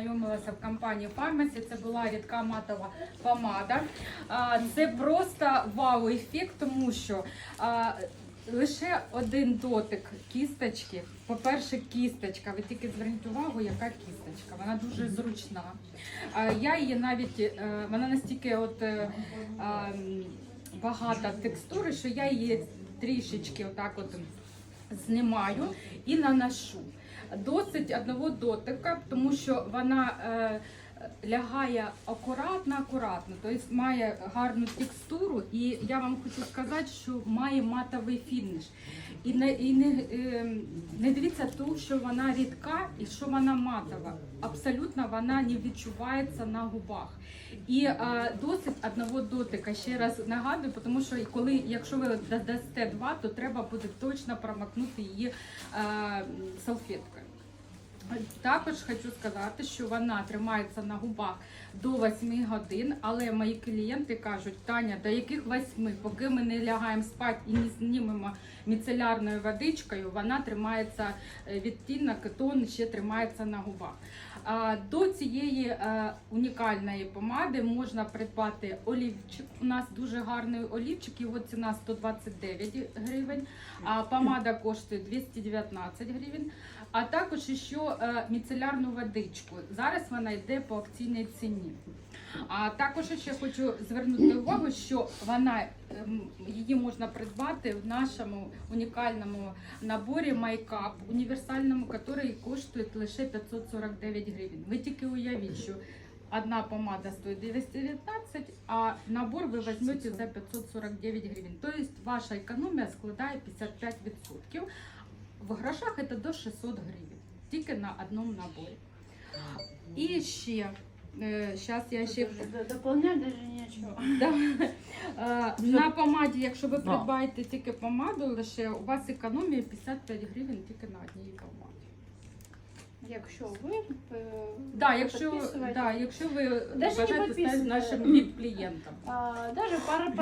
Знайомилася в компанії Pharmacy, це була рідка матова помада. Це просто вау-ефект, тому що лише один дотик кісточки. По-перше, кісточка. Ви тільки зверніть увагу, яка кісточка. Вона дуже зручна. Я її навіть е, вона настільки от е, багата текстури, що я її трішечки отак от знімаю і наношу. Досить одного дотика, тому що вона е, лягає акуратно, акуратно, тобто має гарну текстуру, і я вам хочу сказати, що має матовий фініш. І не, і не, е, не дивіться ту, що вона рідка і що вона матова. Абсолютно вона не відчувається на губах. І е, досить одного дотика. Ще раз нагадую, тому що коли, якщо ви дасте два, то треба буде точно промакнути її е, салфеткою. Також хочу сказати, що вона тримається на губах до 8 годин, але мої клієнти кажуть, Таня, до яких 8, поки ми не лягаємо спати і не знімемо міцелярною водичкою, вона тримається е, відтінок, тон ще тримається на губах. До цієї е, унікальної помади можна придбати олівчик. У нас дуже гарний олівчик, його ціна 129 гривень, а помада коштує 219 гривень. А також ще е, міцелярну водичку. Зараз вона йде по акційній ціні. А також ще хочу звернути увагу, що вона ем, її можна придбати в нашому унікальному наборі майкап універсальному, який коштує лише 549 гривень. Ви тільки уявіть, що одна помада стоїть 219, а набор ви візьмете за 549 гривень. Тобто ваша економія складає 55%. В грошах це до 600 гривень, тільки на одному наборі. І ще, зараз я ще Дополнять даже нечего. Да. Е, На помаді, якщо ви придбаєте тільки помаду, лише у вас економія 55 гривень тільки на одній помаді. Якщо ви е, Да, якщо, да, якщо ви не бажаєте нашим віп-клієнтом. а, даже пара